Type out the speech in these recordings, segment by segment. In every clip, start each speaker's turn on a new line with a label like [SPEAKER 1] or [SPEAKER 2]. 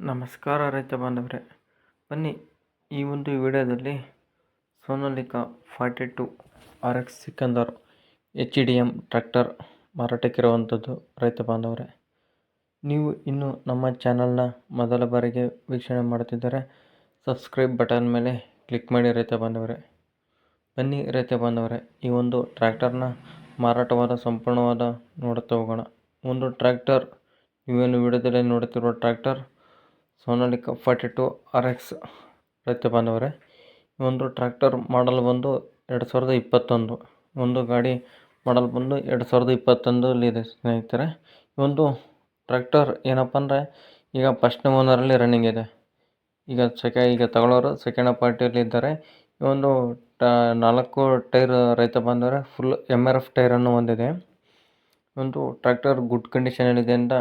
[SPEAKER 1] ನಮಸ್ಕಾರ ರೈತ ಬಾಂಧವರೇ. ಬನ್ನಿ ಈ ಒಂದು ವಿಡಿಯೋದಲ್ಲಿ Sonalika forty two R X Sikandar H D M tractor ಮಾರಾಟಕ್ಕಿರುವಂಥದ್ದು ರೈತ ಬಾಂಧವರೇ. ನೀವು ಇನ್ನು ನಮ್ಮ ಚಾನಲ್ನ ಮೊದಲ ಬಾರಿಗೆ ವೀಕ್ಷಣೆ ಮಾಡುತ್ತಿದ್ದರೆ ಸಬ್ಸ್ಕ್ರೈಬ್ ಬಟನ್ ಮೇಲೆ ಕ್ಲಿಕ್ ಮಾಡಿ ರೈತ ಬಾಂಧವರೇ. ಬನ್ನಿ ರೈತ ಬಾಂಧವರೇ, ಈ ಒಂದು ಟ್ರ್ಯಾಕ್ಟರ್ನ ಮಾರಾಟವಾದ, ಸಂಪೂರ್ಣವಾದ ನೋಡುತ್ತಾ ಹೋಗೋಣ. ಒಂದು ಟ್ರ್ಯಾಕ್ಟರ್, ನೀವೇನು ವಿಡಿಯೋದಲ್ಲಿ ನೋಡುತ್ತಿರುವ tractor Sonalika forty two R X ರೈತ ಬಾಂಧವರೇ ಈ ಒಂದು ಟ್ರ್ಯಾಕ್ಟರ್ ಮಾಡಲ್ ಬಂದು ಎರಡು ಸಾವಿರದ ಇಪ್ಪತ್ತೊಂದು ಒಂದು ಗಾಡಿ ಮಾಡಲ್ ಬಂದು ಎರಡು ಸಾವಿರದ ಇಪ್ಪತ್ತೊಂದಲ್ಲಿದೆ ಸ್ನೇಹಿತರೆ. ಈ ಒಂದು ಟ್ರ್ಯಾಕ್ಟರ್ ಏನಪ್ಪ ಅಂದರೆ, ಈಗ ಫಸ್ಟ್ನೇ ಓನರಲ್ಲಿ ರನ್ನಿಂಗ್ ಇದೆ. ಈಗ ಸೆಕೆ, ಈಗ ತಗೊಳ್ಳೋರು ಸೆಕೆಂಡ್ ಪಾರ್ಟಿಯಲ್ಲಿ ಇದ್ದಾರೆ. ಈ ಒಂದು ಟ, ನಾಲ್ಕು ಟೈರ್ ರೈತ ಬಾಂಧವರೇ ಫುಲ್ ಎಂ ಆರ್ ಎಫ್ ಟೈರನ್ನು ಹೊಂದಿದೆ. ಒಂದು ಟ್ರ್ಯಾಕ್ಟರ್ ಗುಡ್ ಕಂಡೀಷನಲ್ಲಿದೆ ಅಂತ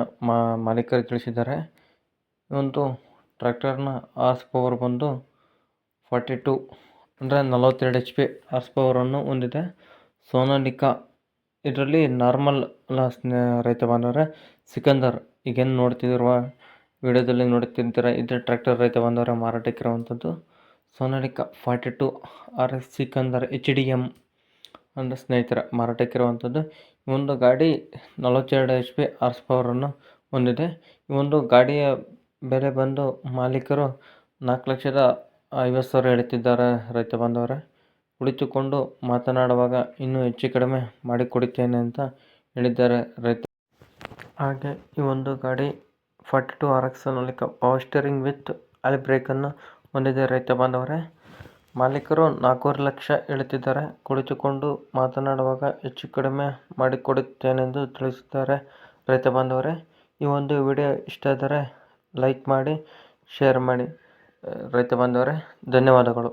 [SPEAKER 1] ಮಾಲೀಕರು ತಿಳಿಸಿದ್ದಾರೆ. ಒಂದು ಟ್ರ್ಯಾಕ್ಟರ್ನ ಆರ್ಸ್ ಪವರ್ ಬಂದು ಫಾರ್ಟಿ ಟು ಅಂದರೆ ನಲವತ್ತೆರಡು ಎಚ್ ಪಿ ಆರ್ಸ್ ಪವರನ್ನು ಹೊಂದಿದೆ. ಸೋನಾಲಿಕಾ ಇದರಲ್ಲಿ ನಾರ್ಮಲ್ ರೈತ ಬಾಂಧವರೇ, ಸಿಕಂದರ್ ಈಗೇನು ನೋಡ್ತಿರುವ ವಿಡಿಯೋದಲ್ಲಿ ನೋಡುತ್ತಿದ್ದೀರ ಇದೇ ಟ್ರ್ಯಾಕ್ಟರ್ ರೈತ ಬಾಂಧವರ ಮಾರಾಟಕ್ಕಿರುವಂಥದ್ದು Sonalika forty two R S Sikandar H D M ಅಂದರೆ ಸ್ನೇಹಿತರ ಮಾರಾಟಕ್ಕಿರುವಂಥದ್ದು ಇವೊಂದು ಗಾಡಿ ನಲವತ್ತೆರಡು ಎಚ್ ಪಿ ಆರ್ಸ್ ಪವರನ್ನು ಹೊಂದಿದೆ. ಒಂದು ಗಾಡಿಯ ಬೆಲೆ ಬಂದು ಮಾಲೀಕರು ನಾಲ್ಕು ಲಕ್ಷದ ಐವತ್ತು ಸಾವಿರ ಹೇಳ್ತಿದ್ದಾರೆ ರೈತ ಬಾಂಧವರೇ. ಕುಳಿತುಕೊಂಡು ಮಾತನಾಡುವಾಗ ಇನ್ನೂ ಹೆಚ್ಚು ಕಡಿಮೆ ಮಾಡಿಕೊಡುತ್ತೇನೆ ಅಂತ ಹೇಳಿದ್ದಾರೆ ರೈತ. ಹಾಗೆ ಈ ಒಂದು ಗಾಡಿ forty two R X Sonalika power steering with ಅಲ್ಲಿ ಬ್ರೇಕನ್ನು ಹೊಂದಿದೆ ರೈತ ಬಾಂಧವರೇ. ಮಾಲೀಕರು ನಾಲ್ಕೂವರೆ ಲಕ್ಷ ಹೇಳುತ್ತಿದ್ದಾರೆ ಕುಳಿತುಕೊಂಡು ಮಾತನಾಡುವಾಗ ಹೆಚ್ಚು ಕಡಿಮೆ ಮಾಡಿಕೊಡುತ್ತೇನೆಂದು ತಿಳಿಸುತ್ತಾರೆ ರೈತ ಬಾಂಧವರೇ. ಈ ಒಂದು ವಿಡಿಯೋ ಇಷ್ಟ ಆದರೆ ಲೈಕ್ ಮಾಡಿ ಶೇರ್ ಮಾಡಿ ರೈತ ಬಾಂಧವರೇ ಧನ್ಯವಾದಗಳು.